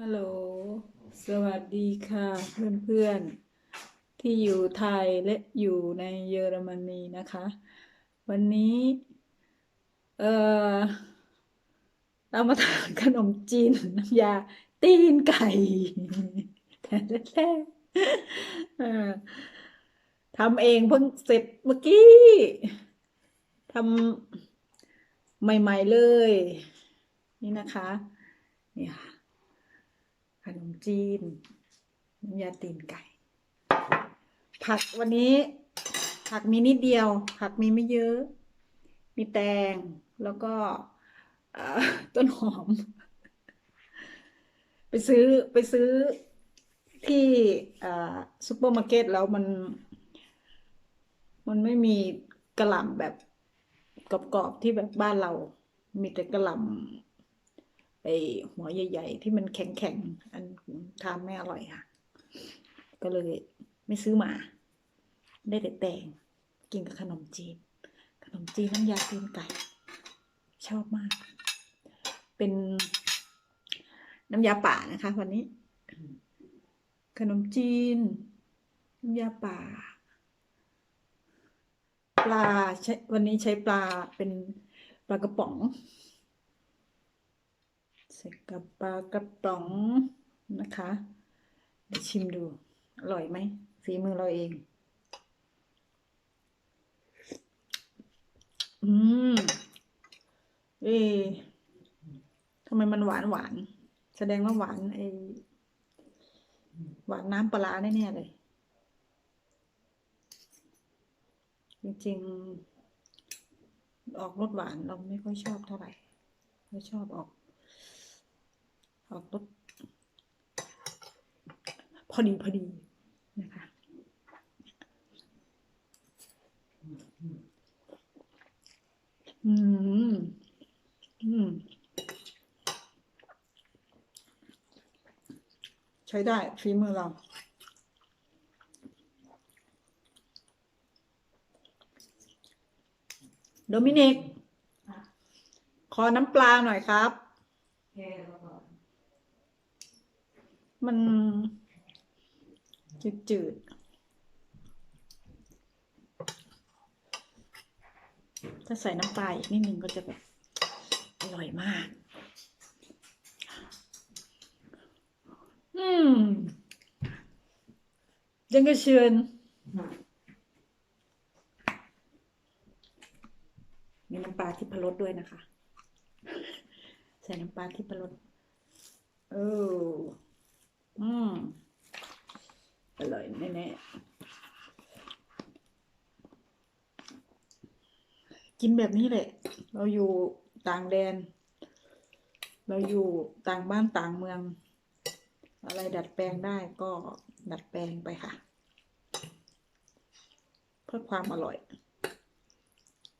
ฮัลโหล สวัสดีค่ะเพื่อนๆที่อยู่ไทยและอยู่ในเยอรมนีนะคะ วันนี้ เออเรามาทานขนมจีนน้ำยา ตีนไก่แต่แรกๆทำเองเพิ่งเสร็จเมื่อกี้ทำใหม่ ๆ เลย นี่นะคะ นี่ค่ะ ขนมจีนน้ำยาตีนไก่ ผักวันนี้ ผักมีนิดเดียว ผักมีไม่เยอะ มีแตงแล้วก็ต้นหอม ไปซื้อไปซื้อที่ซูเปอร์มาร์เก็ตแล้วมัน มันไม่มีกระหล่ำแบบกรอบๆที่แบบบ้านเรา มีแต่กระหล่ำ ไอหัวใหญ่ ๆ ที่มันแข็งๆอันทานไม่อร่อยค่ะ ก็เลยไม่ซื้อมา ได้แต่แตงกินกับขนมจีน ขนมจีนน้ำยาตีนไก่ ชอบมาก เป็นน้ำยาป่านะคะ วันนี้ ขนมจีน น้ำยาป่า ปลาใช้วันนี้ใช้ปลาเป็นปลากระป๋อง ใส่กับปลากระป๋องนะคะเดี๋ยวชิมดู อร่อยไหมฝีมือเราเอง อืม เอทำไมมันหวานหวาน แสดงว่าหวานไอหวานน้ำปลาร้าแน่ๆเลย จริงๆ ออกรสหวานเราไม่ค่อยชอบเท่าไหร่ไม่ชอบออก ออกรสพอดีพอดีนะคะ อืม อืม ใช้ได้ฝีมือเราโดมินิก ขอน้ำปลาหน่อยครับ มันจืดๆถ้าใส่น้ำปลาอีกนิดนึงก็จะแบบอร่อยมาก อืม ยังกระเชือนมีน้ำปลาที่พรสด้วยนะคะ ใส่น้ำปลาที่พรสเออ อืมอร่อยแน่ๆกินแบบนี้แหละ เราอยู่ต่างแดน เราอยู่ต่างบ้านต่างเมือง อะไรดัดแปลงได้ก็ดัดแปลงไปค่ะ เพื่อความอร่อย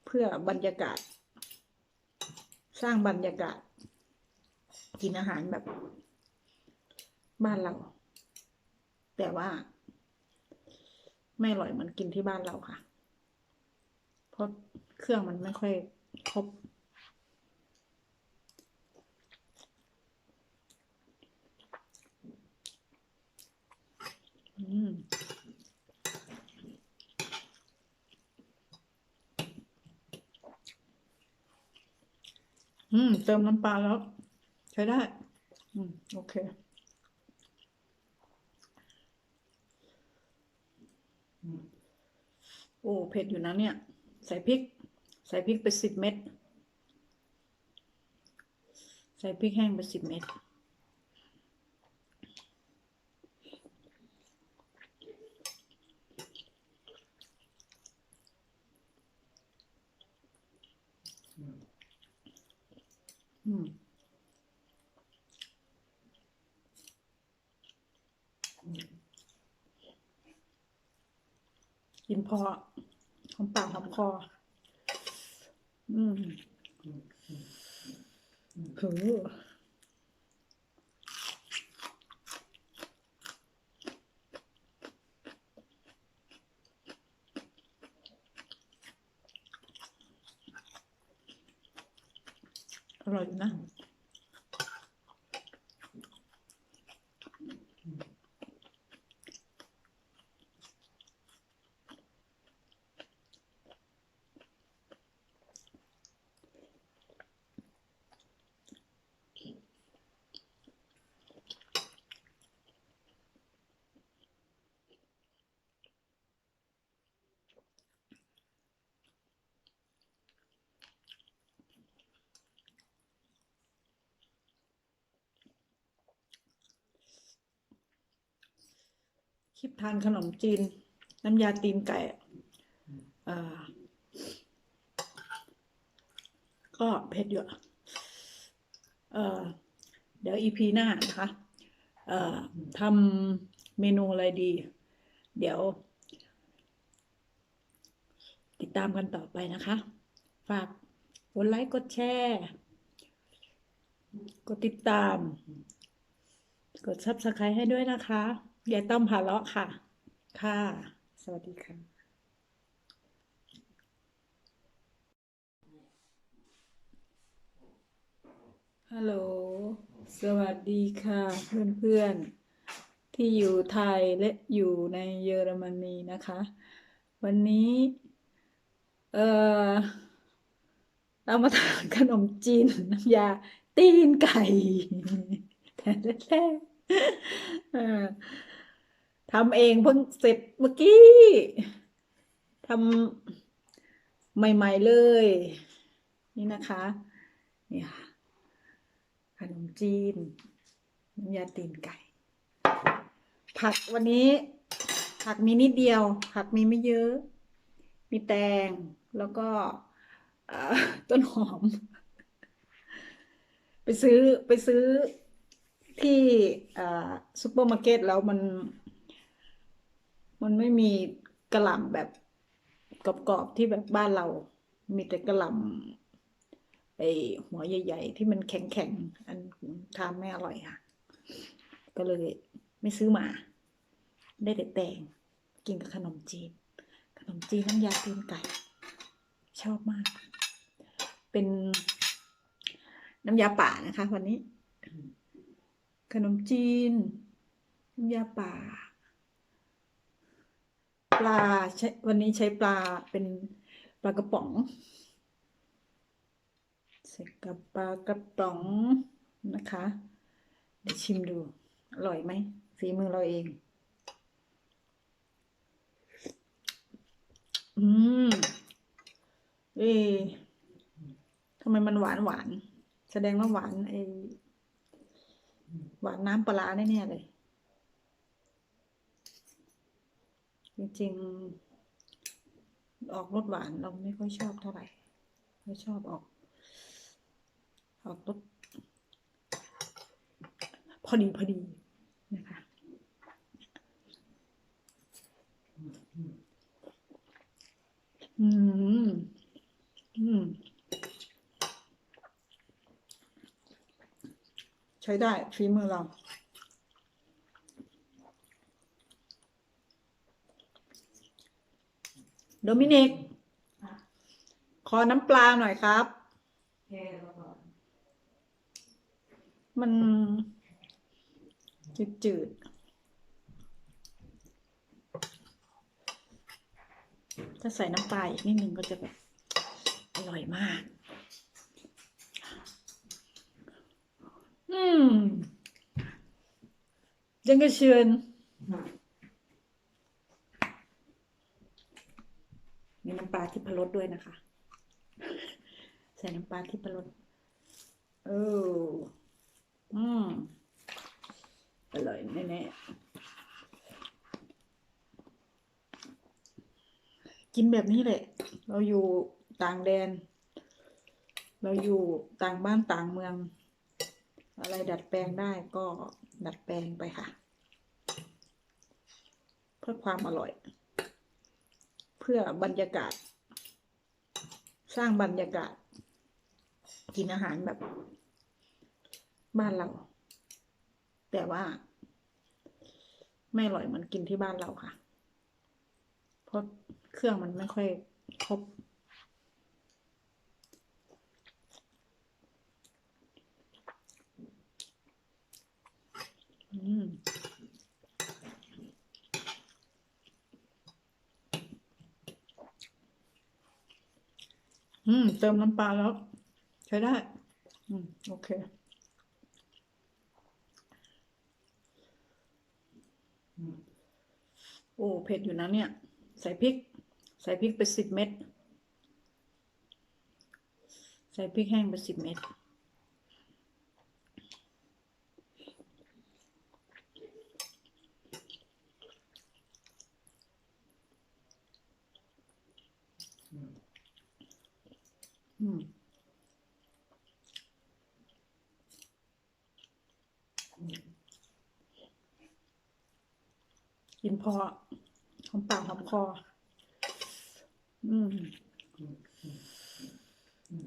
เพื่อบรรยากาศ สร้างบรรยากาศ กินอาหารแบบ บ้านเรา แต่ว่า ไม่อร่อยเหมือนกินที่บ้านเราค่ะ เพราะเครื่องมันไม่ค่อยครบอืมอืม เติมน้ำปลาแล้ว ใช้ได้ อืม โอเค โอ้ เผ็ดอยู่นะเนี่ย ใส่พริก ใส่พริกไปสิบเม็ด ใส่พริกแห้งไปสิบเม็ด อืมกินพอ หอมปากหอมคอ อืมเหืออร่อยนะ คลิปทานขนมจีน น้ำยาตีนไก่ก็เผ็ดอยู่อะเดี๋ยวอีพีหน้านะคะทำเมนูอะไรดี เดี๋ยว ติดตามกันต่อไปนะคะ ฝากกดไลค์กดแชร์กดติดตาม กด subscribe ให้ด้วยนะคะ ยายต้อมพาเลาะค่ะ ค่ะ สวัสดีค่ะฮัลโหล สวัสดีค่ะ เพื่อนๆที่อยู่ไทยและอยู่ในเยอรมนีนะคะ วันนี้ เออเรามาทานขนมจีนน้ำยา ตีนไก่แต่แรกเออ ทำเองเพิ่งเสร็จเมื่อกี้ทำใหม่ ๆเลย นี่นะคะนี่ค่ะขนมจีนน้ำยาตีนไก่ ผักวันนี้ ผักมีนิดเดียว ผักมีไม่เยอะ มีแตงแล้วก็ต้นหอม ไปซื้อไปซื้อที่ซุปเปอร์มาร์เก็ตแล้วมัน มันไม่มีกระหล่ำแบบกรอบๆที่แบบบ้านเรา มีแต่กระหล่ำไอหัวใหญ่ ๆ ที่มันแข็งๆ อันทานไม่อร่อยค่ะ ก็เลยไม่ซื้อมา ได้แต่แตงกินกับขนมจีน ขนมจีนน้ำยาตีนไก่ ชอบมาก เป็นน้ำยาป่านะคะ วันนี้ ขนมจีน น้ำยาป่า ปลาใช้วันนี้ใช้ปลาเป็นปลากระป๋องใส่กับปลากระป๋องนะคะเดี๋ยวชิมดู อร่อยไหมฝีมือเราเอง อืมเอ๊ทำไมมันหวานหวาน แสดงว่าหวานไอหวานน้ำปลาร้าแน่ๆเลย จริงๆ ออกรสหวานเราไม่ค่อยชอบเท่าไหร่ไม่ชอบออก ออกรสพอดีพอดีนะคะอืม อืม ใช้ได้ฝีมือเรา โดมินิก ขอน้ำปลาหน่อยครับ มันจืดจืดๆถ้าใส่น้ำปลาอีกนิดนึงก็จะแบบ อร่อยมาก อืมยังกระเชือนมีน้ำ ปลาที่พรสด้วยนะคะ ใส่น้ำปลาที่พรสเอออืมอร่อยแน่ๆกินแบบนี้แหละ เราอยู่ต่างแดน เราอยู่ต่างบ้านต่างเมือง อะไรดัดแปลงได้ก็ดัดแปลงไปค่ะ เพื่อความอร่อย เพื่อบรรยากาศ สร้างบรรยากาศ กินอาหารแบบ บ้านเรา แต่ว่า ไม่อร่อยเหมือนกินที่บ้านเราค่ะ เพราะเครื่องมันไม่ค่อยครบอืม อืม เติมน้ำปลาแล้ว ใช้ได้ อืม โอเค โอ้ เผ็ดอยู่นะเนี่ย ใส่พริก ใส่พริกไปสิบเม็ด ใส่พริกแห้งไปสิบเม็ด อืม กินพอหอมปากหอมคอ อืม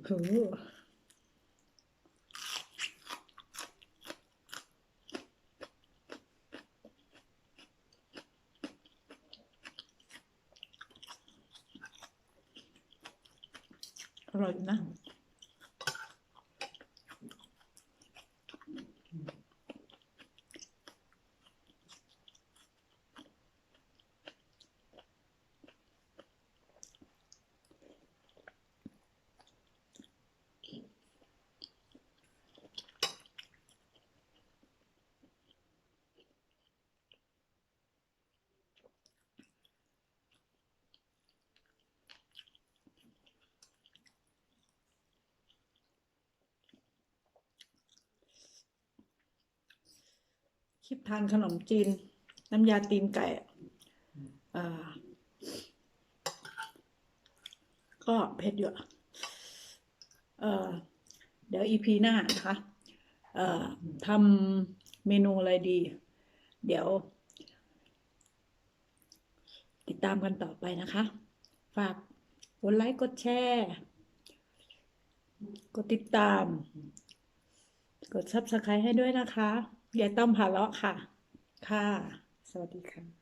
คืออร่อยนะ คลิปทานขนมจีน น้ำยาตีนไก่ก็เผ็ดอยู่อะเดี๋ยวอีพีหน้านะคะทำเมนูอะไรดี เดี๋ยว ติดตามกันต่อไปนะคะ ฝากกดไลค์ กดแชร์ กดติดตาม กด subscribe ให้ด้วยนะคะ ยายต้อมพาเลาะค่ะ ค่ะ สวัสดีค่ะ